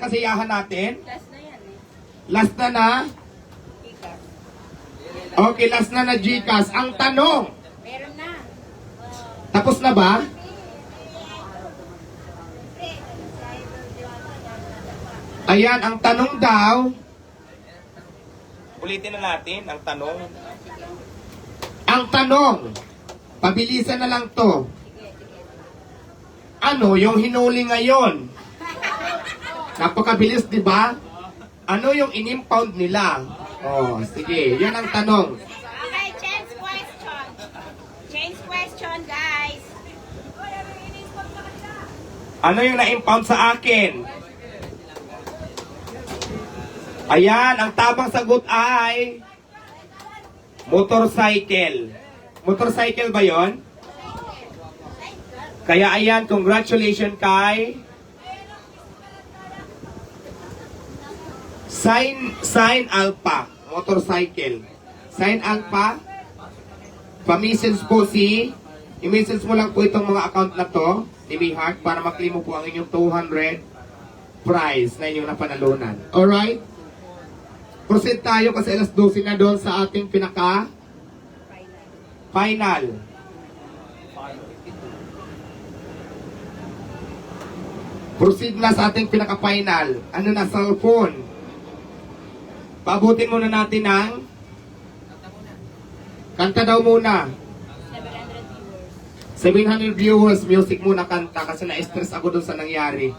na kasiyahan natin? Last na yan eh. Last na na? Okay, last na na Gcash. Ang tanong, Meron na. tapos na ba? Ayan, ang tanong daw. Ulitin na natin ang tanong. Ang tanong, pabilisan na lang to. Ano yung hinuli ngayon? Napakabilis, di ba? Ano yung inimpound nila? Oh, sige, yan ang tanong. Okay, change question. Change question, guys. Ano yung na-impound sa akin? Ayan, ang tamang sagot ay motorcycle. Motorcycle ba yon? Kaya ayan, congratulations kay Sign, sign Alpha, motorcycle. Sign Alpha, pamisens po si, i-message mo lang po itong mga account na to, ni Heart, para maklaim mo po ang inyong 200 prize na inyong napanalunan. Alright? Proceed tayo kasi alas 12 na doon sa ating pinaka final. Proceed na sa ating pinaka-final. Ano na, cellphone. Paabutin muna natin ng kanta daw muna. 700 viewers. 700 viewers, music muna kanta kasi na-stress ako dun sa nangyari.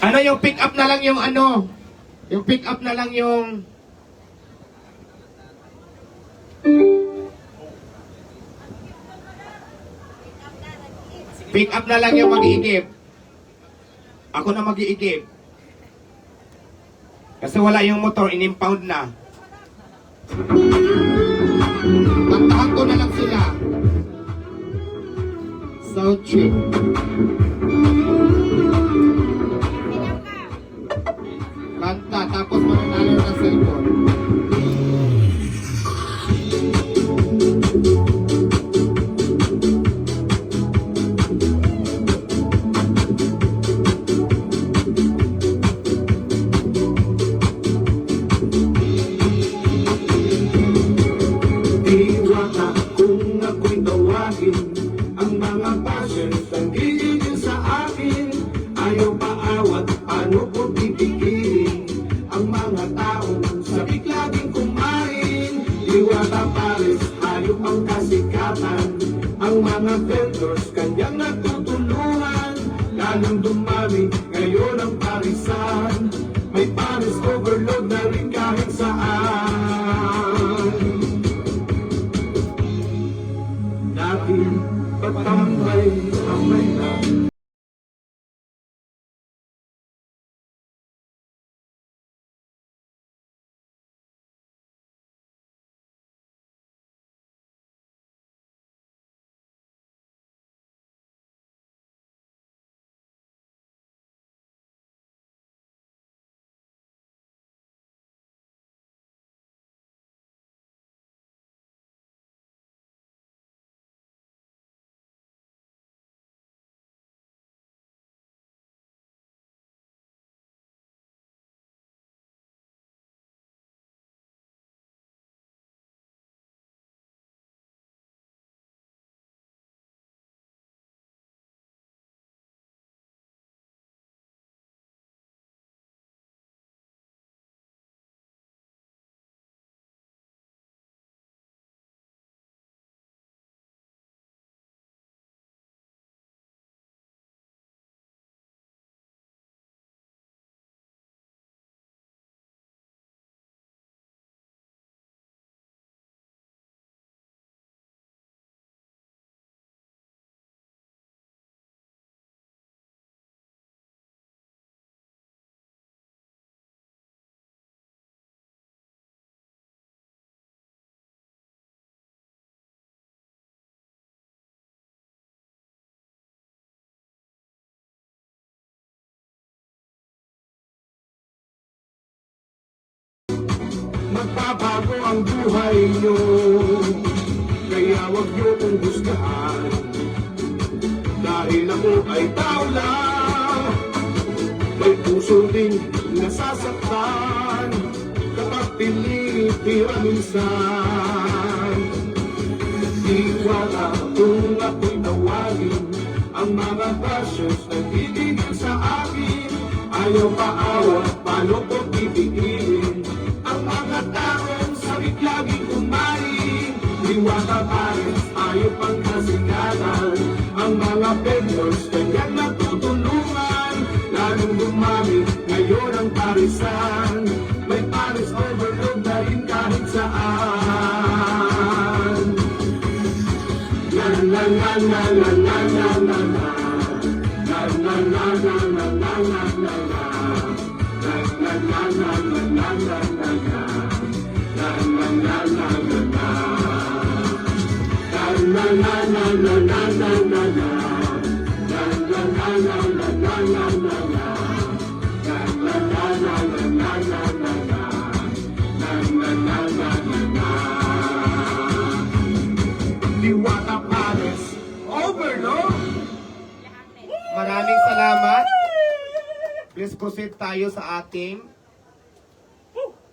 Ano yung pick up na lang yung ano? Yung pick up na lang yung... Pick up na lang yung mag-iigib. Ako na mag-iigib. Kasi wala yung motor, in-impound na. Kantahan ko na lang sila. Sound check. Kanta, tapos mananalo ng cellphone. Mga vendors kanyang natutulungan. Lalong dumami, ngayon ang parisan. May Paris overload na rin kahit saan. Dati patambay tambay na Magbabago ang buhay nyo. Kaya wag nyo kong husgahan Dahil ako ay tao lang puso din nasasaktan. Kapag pinipira minsan. Di wala kung ako'y tawagin Ang mga bashers nagtitigil sa akin. Ayaw paawat, paano ko Diwata Paris, tayo pagkasikatan Ang mga peddlers, kanya natutulungan. Lalong dumami, ngayon ang parisan. May Paris overload na rin kahit saan. La la la la la la la. Proceed tayo sa ating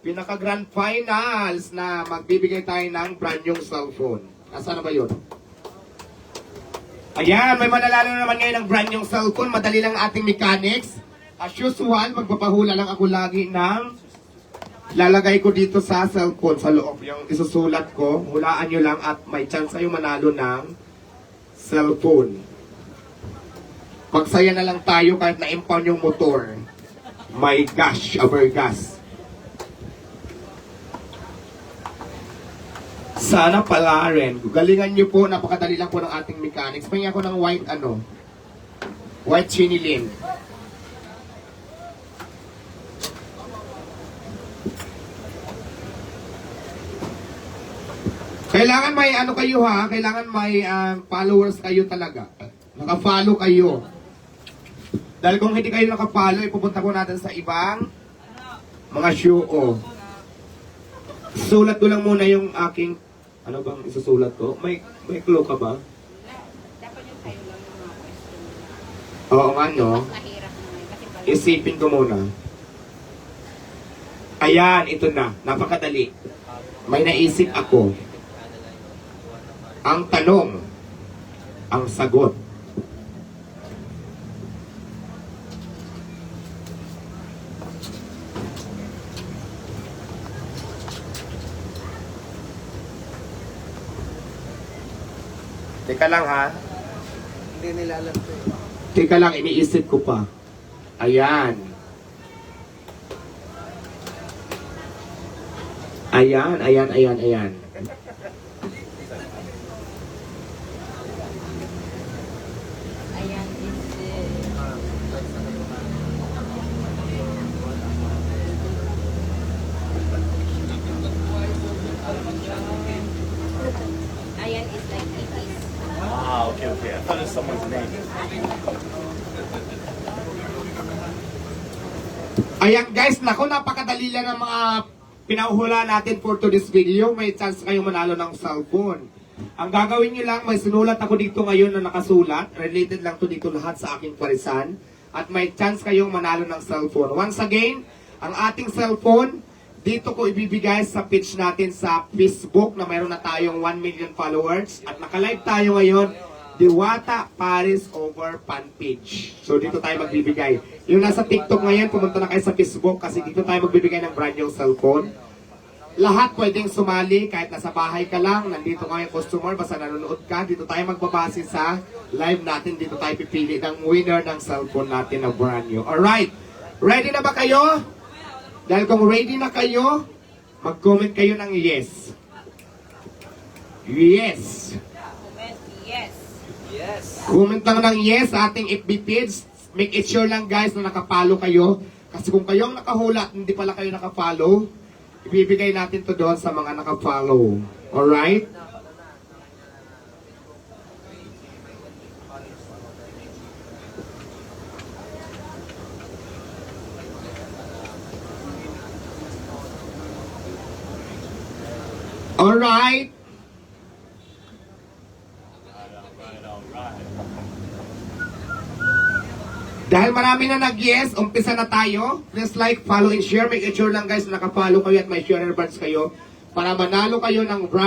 pinaka grand finals na magbibigay tayo ng brand new cellphone. Nasaan na ba yun? Ayan, may manalalo na naman ngayon ng brand new cellphone. Madali lang ating mechanics. As usual, magpapahula lang ako lagi ng lalagay ko dito sa cellphone sa loob. Yung isusulat ko, hulaan nyo lang at may chance kayong manalo ng cellphone. Pagsaya na lang tayo kahit na-impound yung motor. My gosh, Abergas. Sana pala rin. Galingan nyo po, napakadali lang po ng ating mechanics. Pahinga ko ng white ano, white chinilin. Kailangan may ano kayo ha, kailangan may ah, followers kayo talaga. Naka-follow kayo. Dahil kung hindi kayo naka-follow, ipupunta po natin sa ibang mga show. Sulat ko lang muna yung aking, ano bang isusulat ko? May, may clue ka ba? Dapat yung tayo lang yung mga question. Oo nga no. Pag Isipin ko muna. Ayan, ito na. Napakadali. May naisip ako. Ang tanong, ang sagot. Teka lang ha. Hindi nila alam ito eh. Teka lang, iniisip ko pa. Ayan, ayan, ayan, ayan. ayan is uh, ayan is like it is. Ah, okay, okay. I thought it was someone's name. Ayan guys, naku, napakadali lang ng mga pinauhula natin for today's video. May chance kayong manalo ng cellphone. Ang gagawin nyo lang, may sinulat ako dito ngayon na nakasulat. Related lang to dito lahat sa aking parisan. At may chance kayong manalo ng cellphone. Once again, ang ating cellphone, dito ko ibibigay sa page natin sa Facebook na mayroon na tayong 1 million followers. At naka-live tayo ngayon, Diwata Paris over fan page. So dito tayo magbibigay. Yung nasa TikTok ngayon, pumunta na kayo sa Facebook kasi dito tayo magbibigay ng brand new cellphone. Lahat pwedeng sumali kahit nasa bahay ka lang, nandito ka yung customer, basta nanonood ka, dito tayo magbabase sa live natin, dito tayo pipili ng winner ng cellphone natin na brand new. Alright, ready na ba kayo? Dahil kung ready na kayo, mag-comment kayo ng yes. Yes. Comment lang ng yes sa ating FB page. Make it sure lang guys na nakapalo kayo. Kasi kung kayong nakahula at hindi pala kayo nakapollow, ibibigay natin to doon sa mga nakapollow. Alright? Alright? Dahil marami na nag-yes, umpisa na tayo. Please like, follow, and share. Make sure lang guys na naka-follow kayo at may share buttons kayo para manalo kayo ng brand